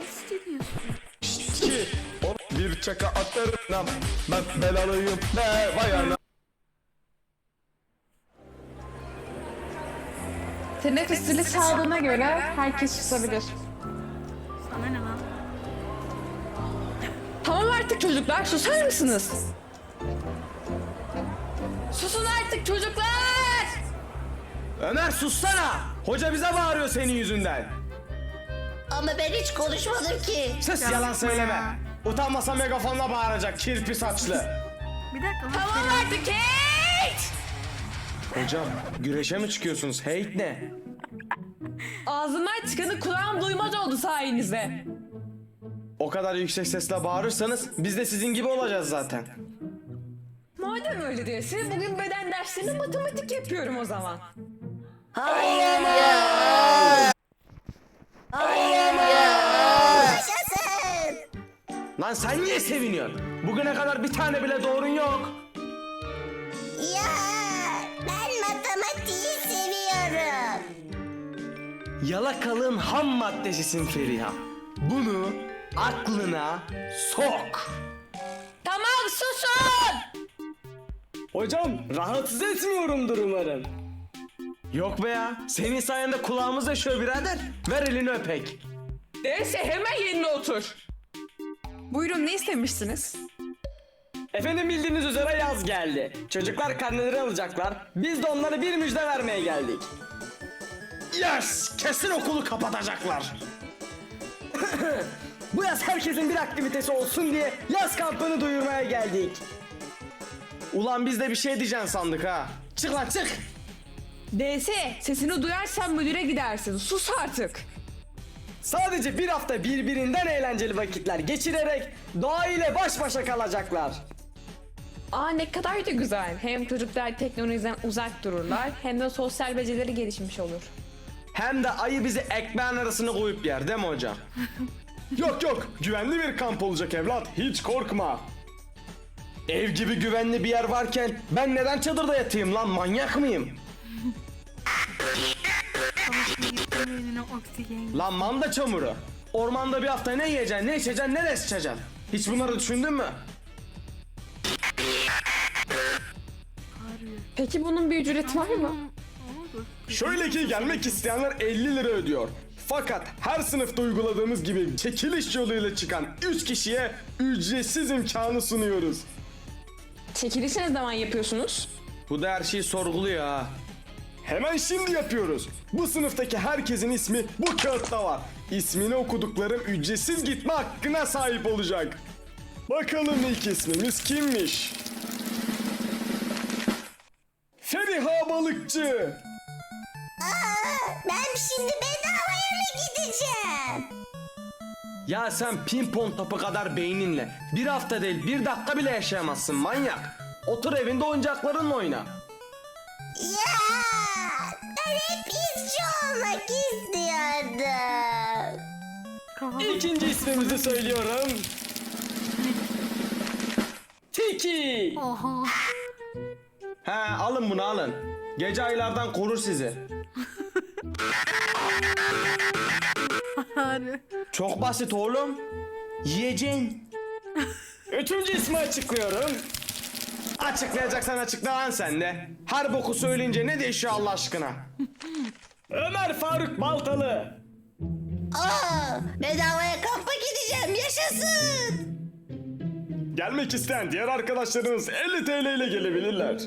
hissediyorsun? ki o bir çaka atarım ben belalıyım be vay ana. Teneffüs zili çaldığına göre herkes susabilir. Sana ne lan? Tamam artık çocuklar susar mısınız? Susun artık çocuklar! Ömer sussana. Hoca bize bağırıyor senin yüzünden. Ama ben hiç konuşmadım ki. Sus yalan söyleme. Utanmasa megafonla bağıracak kirpi saçlı. Bir dakika. Tamam artık Kate! Hocam güreşe mi çıkıyorsunuz? Hate ne? Ağzımdan çıkanı kulağım duymaz oldu sayenizde. O kadar yüksek sesle bağırırsanız biz de sizin gibi olacağız zaten. Madem öyle diyorsun bugün beden derslerinde matematik yapıyorum o zaman. Hayır. Hayır ya. Yaşasın. Lan sen niye seviniyorsun? Bugüne kadar bir tane bile doğrun yok. Ya ben matematiği seviyorum. Yalakalığın ham maddesisin Feriha. Bunu aklına sok. Tamam susun! Hocam rahatsız etmiyorumdur umarım. Yok be ya. Senin sayende kulağımız yaşıyor birader. Ver elini öpek. Neyse hemen yerine otur. Buyurun ne istemiştiniz? Efendim bildiğiniz üzere yaz geldi. Çocuklar karneleri alacaklar. Biz de onlara bir müjde vermeye geldik. Yes! Kesin okulu kapatacaklar. Bu yaz herkesin bir aktivitesi olsun diye yaz kampını duyurmaya geldik. Ulan biz de bir şey diyeceksin sandık ha. Çık lan çık. DS sesini duyarsan müdüre gidersin. Sus artık. Sadece bir hafta birbirinden eğlenceli vakitler geçirerek doğa ile baş başa kalacaklar. Aa ne kadar da güzel. Hem çocuklar teknolojiden uzak dururlar hem de sosyal becerileri gelişmiş olur. Hem de ayı bizi ekmeğin arasına koyup yer değil mi hocam? yok yok güvenli bir kamp olacak evlat hiç korkma. Ev gibi güvenli bir yer varken ben neden çadırda yatayım lan manyak mıyım? Oksijen. Lan manda çamuru. Ormanda bir hafta ne yiyeceksin, ne içeceksin, ne de içeceksin? Hiç bunları düşündün mü? Peki bunun bir ücreti var mı? Olur. Şöyle ki gelmek isteyenler 50 lira ödüyor. Fakat her sınıfta uyguladığımız gibi çekiliş yoluyla çıkan 3 kişiye ücretsiz imkanı sunuyoruz. Çekilişi ne zaman yapıyorsunuz? Bu da her şeyi sorguluyor ha. Hemen şimdi yapıyoruz. Bu sınıftaki herkesin ismi bu kağıtta var. İsmini okuduklarım ücretsiz gitme hakkına sahip olacak. Bakalım ilk ismimiz kimmiş? Feriha Balıkçı. Aa, ben şimdi bedavaya mı gideceğim? Ya sen pimpon topu kadar beyninle bir hafta değil bir dakika bile yaşayamazsın manyak. Otur evinde oyuncaklarınla oyna. Ya ben hep izci olmak istiyordum. İkinci ismimizi söylüyorum. Tiki. Oha. He alın bunu alın. Gece aylardan korur sizi. Çok basit oğlum. Yiyeceksin. Üçüncü ismi açıklıyorum. Açıklayacaksan açıkla lan sen de. Her boku söyleyince ne değişiyor Allah aşkına? Ömer Faruk Baltalı. Aa, bedavaya kampa gideceğim yaşasın. Gelmek isteyen diğer arkadaşlarınız 50 TL ile gelebilirler.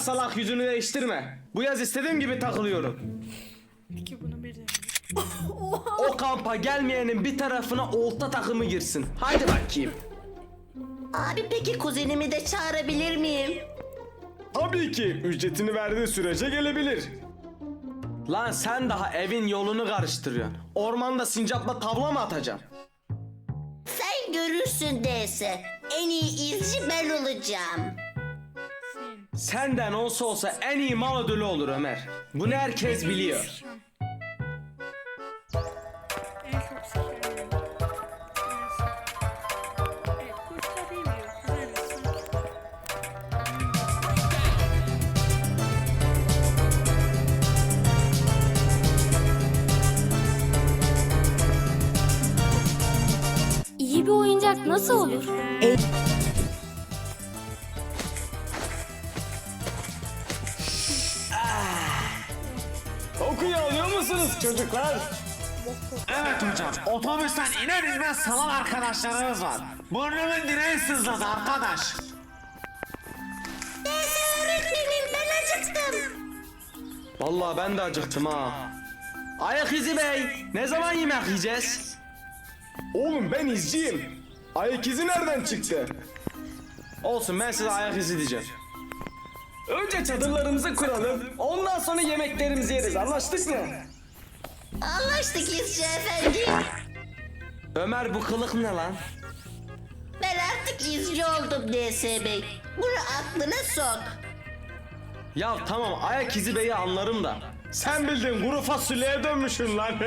Salak salak yüzünü değiştirme. Bu yaz istediğim gibi takılıyorum. Peki bunu bir de. O kampa gelmeyenin bir tarafına olta takımı girsin. Haydi bakayım. Abi peki kuzenimi de çağırabilir miyim? Tabii ki ücretini verdiği sürece gelebilir. Lan sen daha evin yolunu karıştırıyorsun. Ormanda sincapla tavla mı atacaksın? Sen görürsün DS. En iyi izci ben olacağım. Senden olsa olsa en iyi mal ödülü olur Ömer. Bunu herkes biliyor. İyi bir oyuncak nasıl olur? E Kokuyu alıyor musunuz çocuklar? Evet hocam. Otobüsten iner inmez salan arkadaşlarımız var. Burnumun direği sızladı arkadaş. DS öğretmenim ben acıktım. Vallahi ben de acıktım ha. Ayak izi bey. Ne zaman yemek yiyeceğiz? Oğlum ben izciyim. Ayak izi nereden çıktı? Olsun ben size ayak izi diyeceğim. Önce çadırlarımızı kuralım. Ondan sonra yemeklerimizi yeriz. Anlaştık mı? Anlaştık izci efendi. Ömer bu kılık ne lan? Ben artık izci oldum DS Bey. Bunu aklına sok. Ya tamam ayak izi beyi anlarım da. Sen bildin kuru fasulyeye dönmüşsün lan.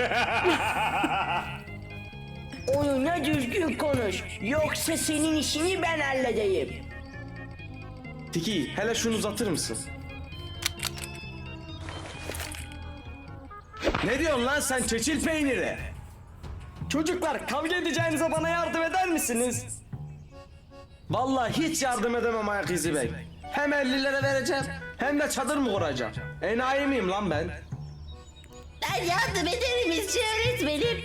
Onunla düzgün konuş. Yoksa senin işini ben halledeyim. Tiki hele şunu uzatır mısın? Ne diyorsun lan sen çeçil peyniri? Çocuklar kavga edeceğinize bana yardım eder misiniz? Vallahi hiç yardım edemem ayak izi bey. Hem 50'lere vereceğim hem de çadır mı kuracağım? Enayi miyim lan ben? Ben yardım ederim izci öğretmenim.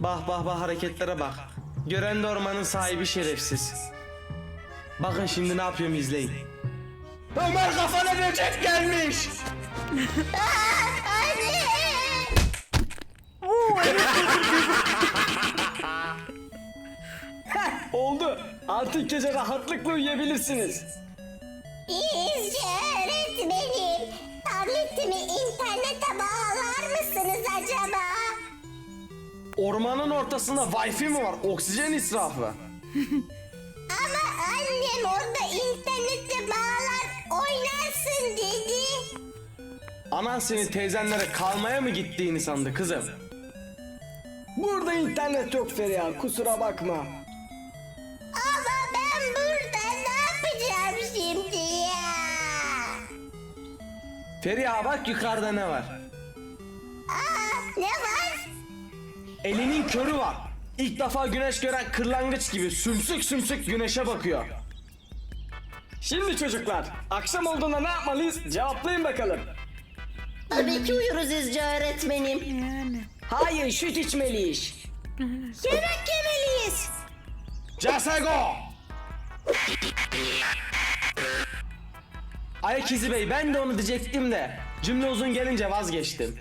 Bak bak bak hareketlere bak. Gören de ormanın sahibi şerefsiz. Bakın şimdi ne yapıyorum izleyin. Ömer kafana böcek gelmiş. Oldu. Artık gece rahatlıkla uyuyabilirsiniz. İzci öğretmenim. Tabletimi internete bağlar mısınız acaba? Ormanın ortasında wifi mi var? Oksijen israfı. Annem orada internete bağlar oynarsın dedi. Anan seni teyzenlere kalmaya mı gittiğini sandı kızım. Burada internet yok Feriha. Kusura bakma. Ama ben burada ne yapacağım şimdi ya? Feriha bak yukarıda ne var? Aa, ne var? Elinin körü var. İlk defa güneş gören kırlangıç gibi sümsük sümsük güneşe bakıyor. Şimdi çocuklar, akşam olduğunda ne yapmalıyız? Cevaplayın bakalım. Tabii ki uyuruz izci öğretmenim. Yani. Hayır süt içmeliyiz. Yemek yemeliyiz. Casego! Ayak izi bey ben de onu diyecektim de cümle uzun gelince vazgeçtim.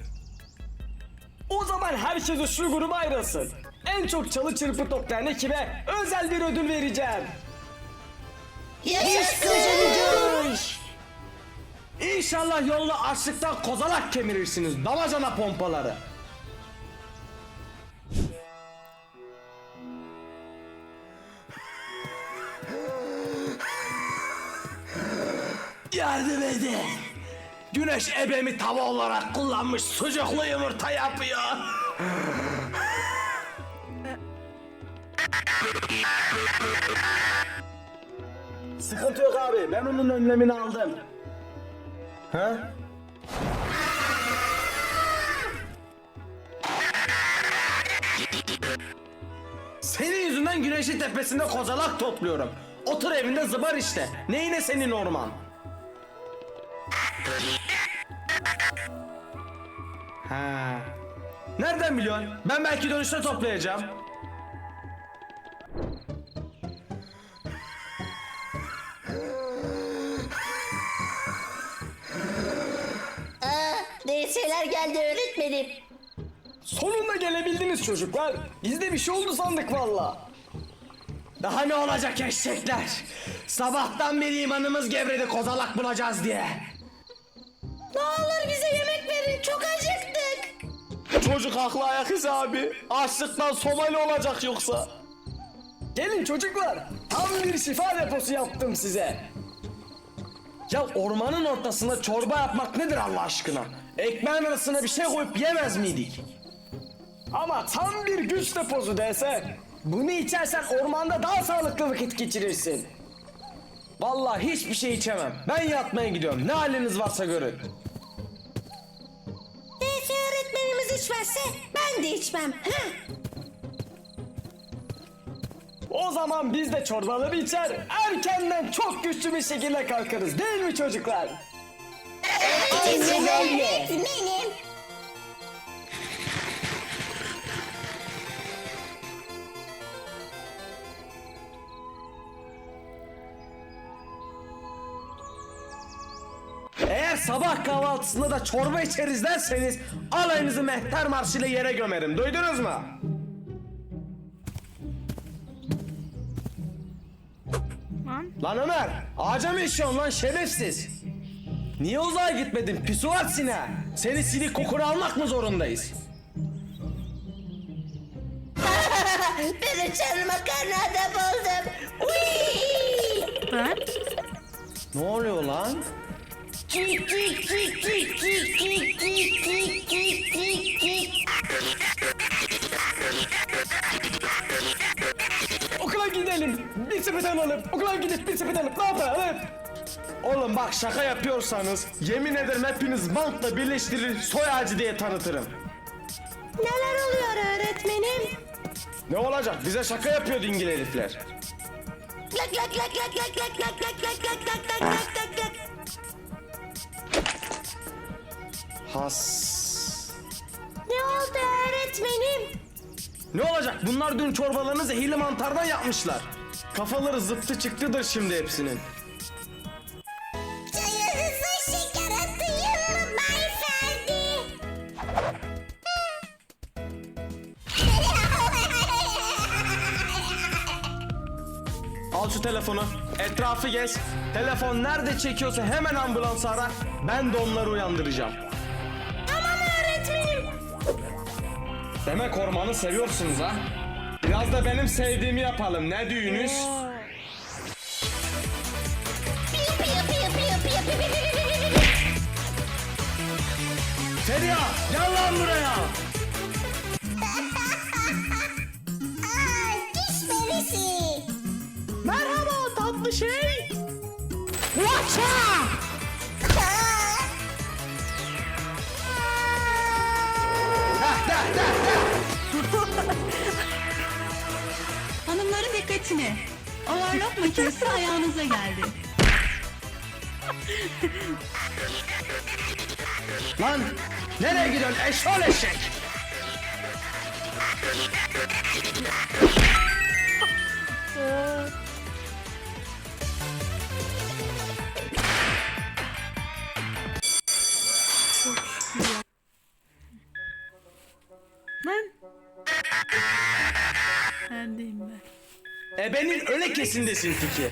O zaman herkes şu gruba ayrılsın. En çok çalı çırpı toplayan ekibe özel bir ödül vereceğim. Yaşasın. İnşallah yolda açlıktan kozalak kemirirsiniz damacana pompaları. Yardım edin. Güneş ebemi tava olarak kullanmış sucuklu yumurta yapıyor. Sıkıntı yok abi ben onun önlemini aldım. Ha? Senin yüzünden güneşin tepesinde kozalak topluyorum. Otur evinde zıbar işte. Neyine senin orman? Ha. Nereden biliyorsun? Ben belki dönüşte toplayacağım. DS'ler geldi öğretmenim. Sonunda gelebildiniz çocuklar. Biz de bir şey oldu sandık valla. Daha ne olacak eşekler? Sabahtan beri imanımız gevredi kozalak bulacağız diye. Ne olur bize yemek verin çok acıktık. Çocuk haklı ayak izi abi. Açlıktan Somali olacak yoksa. Gelin çocuklar. Tam bir şifa deposu yaptım size. Ya ormanın ortasında çorba yapmak nedir Allah aşkına? Ekmeğin arasına bir şey koyup yemez miydik? Ama tam bir güç deposu dese. Bunu içersen ormanda daha sağlıklı vakit geçirirsin. Vallahi hiçbir şey içemem. Ben yatmaya gidiyorum. Ne haliniz varsa görün. DS öğretmenimiz içmezse ben de içmem. Heh. O zaman biz de çorbaları içer, erkenden çok güçlü bir şekilde kalkarız değil mi çocuklar? Öyle. Benim. Eğer sabah kahvaltısında da çorba içeriz derseniz alayınızı mehter marşıyla yere gömerim. Duydunuz mu? Lan Lan Ömer, ağaca mı işiyorsun lan şerefsiz? Niye uzağa gitmedin pisuat sine? Seni silik kokunu almak mı zorundayız? Ben uçan makarna da buldum. Uy! ben Ne oluyor lan? Okula gidelim. Bir sepet alalım. Okula gidip bir sepet alıp ne yapalım? Oğlum bak şaka yapıyorsanız yemin ederim hepiniz bantla birleştirir soy ağacı diye tanıtırım. Neler oluyor öğretmenim? Ne olacak? Bize şaka yapıyor dingil herifler. Lak lak lak lak lak lak lak lak lak lak lak lak lak lak lak. Has. Ne oldu öğretmenim? Ne olacak? Bunlar dün çorbalarını zehirli mantardan yapmışlar. Kafaları zıptı çıktıdır şimdi hepsinin. Şu telefonu. Etrafı gez. Telefon nerede çekiyorsa hemen ambulans ara. Ben de onları uyandıracağım. Tamam öğretmenim. Demek ormanı seviyorsunuz ha? Biraz da benim sevdiğimi yapalım. Ne düğünüz? Tatlı şey. Hanımların dikkatine. Overlock makinesi ayağınıza geldi. Lan nereye gidiyorsun eşol eşek? Bebenin öne kesindesin fikir.